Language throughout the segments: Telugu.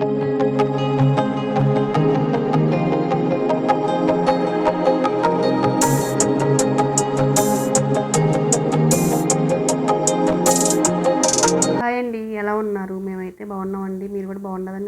హాయ్ అండి ఎలా ఉన్నారు? మేమైతే మీరు కూడా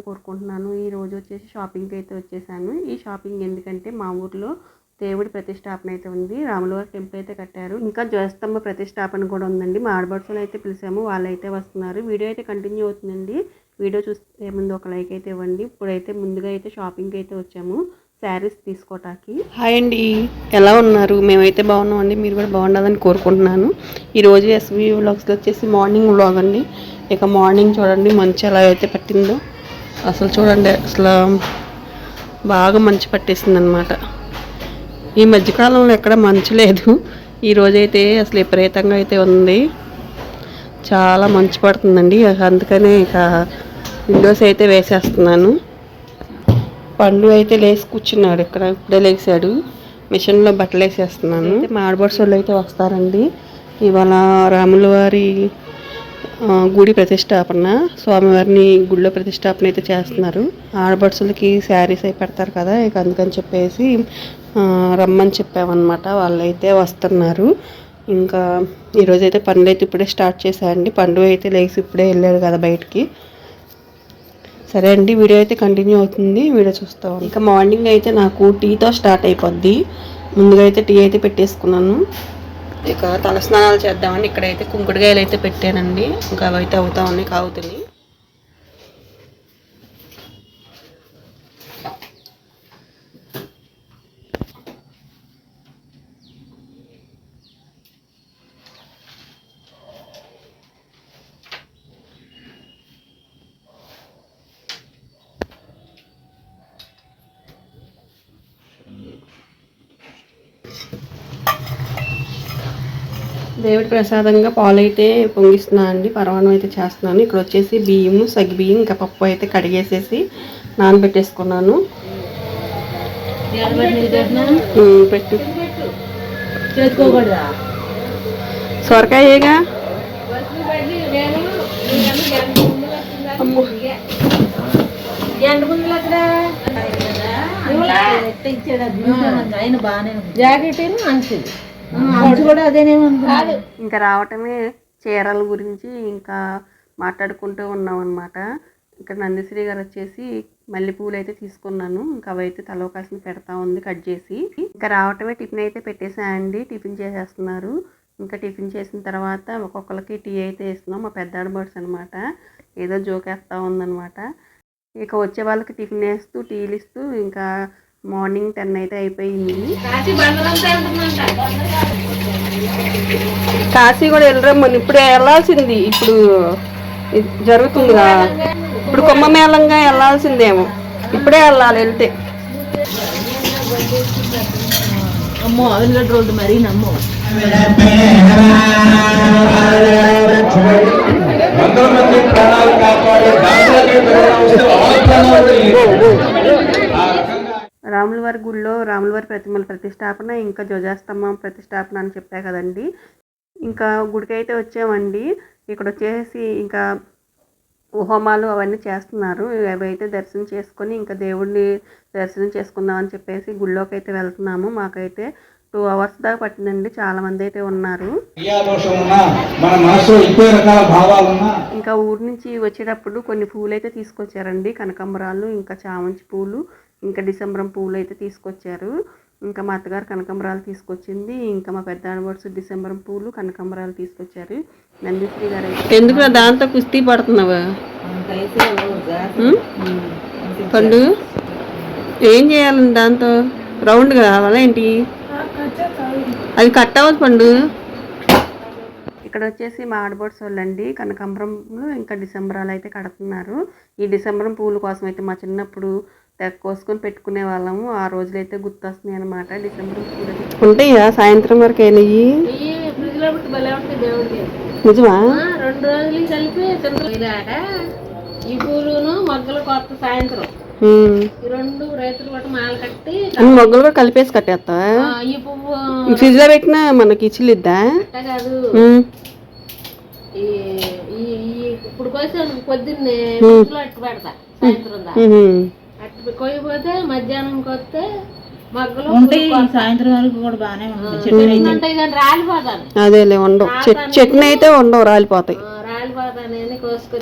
కోరుకుంటున్నాను. ఈ రోజు వచ్చేసి షాపింగ్కి అయితే వచ్చేసాను. ఈ షాపింగ్ ఎందుకంటే మా ఊర్లో దేవుడి ప్రతిష్టాపన అయితే ఉంది. రాములవారి టెంపుల్ అయితే కట్టారు. ఇంకా జ్వరస్తంభ ప్రతిష్టాపన కూడా ఉందండి. మా ఆడబడుసులు అయితే పిలిచాము. వాళ్ళైతే వస్తున్నారు. వీడియో అయితే కంటిన్యూ అవుతుందండి. వీడియో చూస్తే ముందు ఒక లైక్ అయితే ఇవ్వండి. ఇప్పుడైతే ముందుగా అయితే షాపింగ్కి అయితే వచ్చాము. శారీస్ తీసుకోవటానికి హాయ్ అండి. ఎలా ఉన్నారు? మేమైతే బాగున్నామండి. మీరు కూడా బాగుండాలని కోరుకుంటున్నాను. ఈరోజు ఎస్వి వ్లాగ్స్లో వచ్చేసి మార్నింగ్ వ్లాగ్ అండి. ఇక మార్నింగ్ చూడండి మంచి ఎలా అయితే పట్టిందో. అసలు చూడండి అసలు బాగా మంచి పట్టేసింది అనమాట ఈ మధ్యకాలంలో ఎక్కడ మంచి లేదు. ఈరోజైతే అసలు విపరీతంగా అయితే ఉంది. చాలా మంచి పడుతుందండి. అందుకనే ఇక విండోస్ అయితే వేసేస్తున్నాను. పండు అయితే లేచి కూర్చున్నాడు ఇక్కడ. ఇప్పుడే లేచాడు. మిషన్లో బట్టలు వేసేస్తున్నాను. మా ఆడబడుసు అయితే వస్తారండి. ఇవాళ రాముల వారి గుడి ప్రతిష్టాపన. స్వామివారిని గుడిలో ప్రతిష్టాపన అయితే చేస్తున్నారు. ఆడబడుసులకి శారీస్ అయి పెడతారు కదా ఇక అందుకని చెప్పేసి రమ్మని చెప్పామన్నమాట. వాళ్ళైతే వస్తున్నారు. ఇంకా ఈరోజు అయితే పనులు అయితే ఇప్పుడే స్టార్ట్ చేశాయండి పండుగ అయితే లేచి ఇప్పుడే వెళ్ళాడు కదా బయటికి. సరే అండి వీడియో అయితే కంటిన్యూ అవుతుంది. వీడియో చూస్తాం ఇంకా మార్నింగ్ అయితే నాకు టీతో స్టార్ట్ అయిపోద్ది. ముందుగా అయితే టీ అయితే పెట్టేసుకున్నాను. ఇక తలస్నానాలు చేద్దామని ఇక్కడైతే కుంకుడుకాయలు అయితే పెట్టానండి. ఇంకా అవైతే అవుతా ఉన్నాయి కాగుతున్నాయి. దేవుడి ప్రసాదంగా పాలు అయితే పొంగిస్తున్నాను అండి. పరమాణం అయితే చేస్తున్నాను. ఇక్కడ వచ్చేసి బియ్యం సగ్గి బియ్యం ఇంకా పప్పు అయితే కడిగేసేసి నానబెట్టేసుకున్నాను. పెట్టు. చేసుకోకూడదా సొరకాయేగా జాకెట్ మంచిది. ఇంకా రావటమే చీరల గురించి ఇంకా మాట్లాడుకుంటూ ఉన్నాం అనమాట ఇక్కడ నందిశ్రీ గారు వచ్చేసి మల్లెపూలు అయితే తీసుకున్నాను. ఇంకా అవి అయితే తల కాసిన పెడతా ఉంది కట్ చేసి. ఇంకా రావటమే టిఫిన్ అయితే పెట్టేసాయండి టిఫిన్ చేసేస్తున్నారు. ఇంకా టిఫిన్ చేసిన తర్వాత ఒక్కొక్కరికి టీ అయితే వేస్తున్నాం. మా పెద్ద బర్డ్స్ అనమాట ఏదో జోకేస్తా ఉందన్నమాట. ఇక వచ్చే వాళ్ళకి టిఫిన్ వేస్తూ టీలు ఇస్తూ ఇంకా మార్నింగ్ టెన్ అయితే అయిపోయింది. కాశీ కూడా వెళ్ళరమ్మని ఇప్పుడు వెళ్ళాల్సింది. ఇప్పుడు జరుగుతుందిగా. ఇప్పుడు కుంభమేళంగా వెళ్ళాల్సిందేమో. ఇప్పుడే వెళ్ళాలి వెళ్తే. అమ్మో రోడ్డు మరీ నమ్మో. వందల మంది ప్రాణాలు కాపాడే దాంట్లోకి ఎవరైనా వస్తే వాళ్ళ ప్రాణాలు ఈరోజు. ఆ రకంగా రాముల వారి గుడిలో రాముల వారి ప్రతిమల ప్రతిష్టాపన ఇంకా ధ్వజాస్తంభం ప్రతిష్టాపన అని చెప్పా కదండి. ఇంకా గుడికి అయితే వచ్చామండి. ఇక్కడ వచ్చేసి ఇంకా హోమాలు అవన్నీ చేస్తున్నారు. అవి అయితే దర్శనం చేసుకొని ఇంకా దేవుడిని దర్శనం చేసుకుందాం అని చెప్పేసి గుళ్ళోకి అయితే వెళ్తున్నాము. మాకైతే టూ అవర్స్ దాకా పట్టిందండి. చాలా మంది అయితే ఉన్నారు. ఇంకా ఊరి నుంచి వచ్చేటప్పుడు కొన్ని పూలు అయితే తీసుకొచ్చారండి. కనకాంబరాలు ఇంకా చామంతి పూలు ఇంకా డిసెంబరం పూలు అయితే తీసుకొచ్చారు. ఇంకా మా అత్తగారు కనకాంబరాలు తీసుకొచ్చింది. ఇంకా మా పెద్ద ఆడబడుచు డిసెంబరం పూలు కనకాంబరాలు తీసుకొచ్చారు. నందీశ్రీ గారు అయితే ఎందుకు దాంతో కుస్తీ పడుతున్నావా? పండు ఏం చేయాలి దాంతో? రౌండ్ కావాలా ఏంటి? అది కట్ అవ్వదు పండు. ఇక్కడ వచ్చేసి మా ఆడబోట్స్ వాళ్ళండి కనకాంబరంలో ఇంకా డిసెంబరాలు అయితే కడుతున్నారు. ఈ డిసెంబరం పూల కోసం అయితే మా చిన్నప్పుడు కోసుకొని పెట్టుకునే వాళ్ళము. ఆ రోజులైతే గుర్తొస్తున్నాయి అనమాట డిసెంబరం ఉంటాయా సాయంత్రం వరకు అయినాయి. నిజమా? ఆ, రెండు రోజులు కలిపి ఈ పూలును మొగ్గలు కొత్త సాయంత్రం. ఉమ్. ఈ రెండు రైతులు పట్టు మాల కట్టి అన్ని మొగ్గలు కూడా కలిపేసి కట్టేస్తావా? ఆ, ఈ పువ్వు ఫ్రిడ్జ్లో పెట్టినా మనకి ఇచ్చిలిద్దా అట్ట కాదు. ఉమ్. ఈ ఈ ఈ ఇప్పుడు కోసం పొద్దున్నే పెడతా సాయంత్రం కొయ్యపోతే మధ్యాహ్నంకి వస్తే మొగ్గలు ఉంటాయి సాయంత్రం వరకు కూడా బాగానే ఉంటాయి కానీ రాలిపోతాను. అదేలే ఉండవు. చెట్ చట్నీ అయితే ఉండవు రాలిపోతాయి.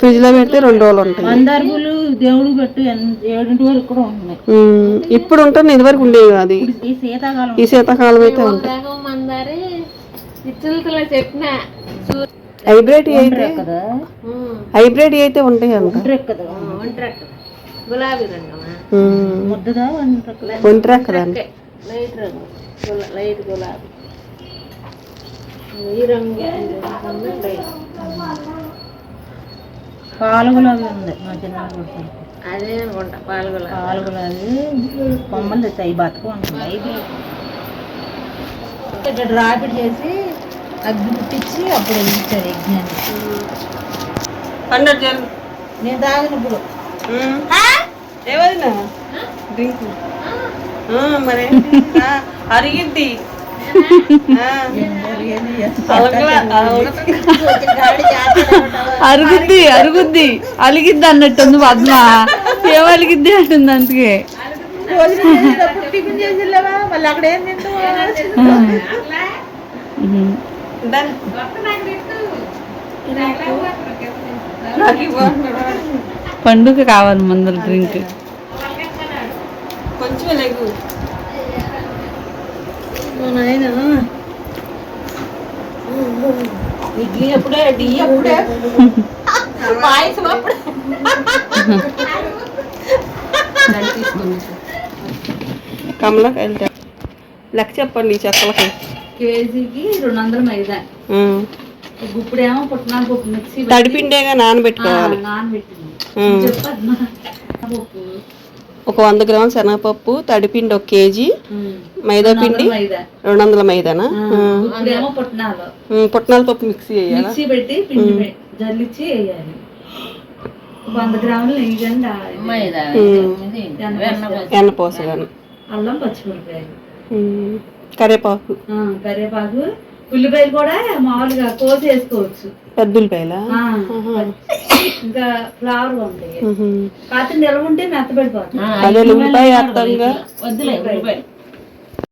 ఫ్రిడ్జ్లో పెడితే రెండు రోజులు ఉంటాయి. మందార పూలు దేవుడికి పెట్టు ఎన్- ఏడింటి వరకు కూడా ఉంటున్నాయి ఉమ్, ఇప్పుడు ఉంటుంది ఇదివరకు ఉండేవి అది. ఈ శీతాకాలం ఈ శీతాకాలం అయితే ఉంటాయి మందారి చెప్పిన హైబ్రిడ్ అయితే హైబ్రిడ్ అయితే ఉంటాయి అంట. గులాబీ రంగమా ముద్దదా ఎక్కదండి లైట్ రంగు. లైట్ గులాబీ. ఈ రంగు పాలు గులాబీ ఉంది మా చిన్న అదే అనుకుంటా పాలు గులాబీ. పాలు గులాబీ కొమ్మలు తెచ్చాయి బతుకు ఇట్లా డ్రాపిడ్ చేసి అగ్గి పుట్టించి అప్పుడు ఇచ్చారు యజ్ఞాన్ని జల్ నేను తాగిన ఇప్పుడు ఏవదినా డ్రింక్. మరి అరిగిద్ది అరుగుద్ది అరుగుద్ది. అలిగిద్ది అన్నట్టుంది పద్మ. ఏం అలిగిద్ది అంటుంది అందుకే. చేసిలేవా మళ్ళీ అక్కడ ఏం తింటావు ఉహుం. పండుగ కావాలి ముందర డ్రింక్. కొంచెం లేకు ఇడ్లీ అప్పుడే టీ అప్పుడే. పాయసం అప్పుడే. కమలకాయలు తె- లెక్క చెప్పండి ఈ చెక్కలకి కేజీకి రెండు వందల మైదా. పప్పు మిక్సీ తడిపిండేగా నానబెట్టుకోవాలి. ఒక వంద గ్రాముల శనగపప్పు తడిపిండి ఒక కేజీ మైదా పిండి మైదా. రెండు వందల మైదానా? పుట్నాలు. పప్పు మిక్సీ చేయాలా? మిక్సీ పెట్టి పిండి పె- జల్లిచ్చి వేయాలి. వంద గ్రాములు నెయ్యి ఎన్న పోసగాను అల్లం పచ్చిమిరపకాయలు. ఉమ్. కరివేపాకు. కరివేపాకు ఉల్లిపాయలు కూడా మామూలుగా కోసి వేసుకోవచ్చు పెద్ద ఉల్లిపాయలా ఇంకా ఫ్లవర్ ఉంటాయి. కాకపోతే నిలవ ఉంటే మెత్తబడిపోతుంది. అదే ఉల్లిపాయ వద్దులే ఉల్లిపాయలు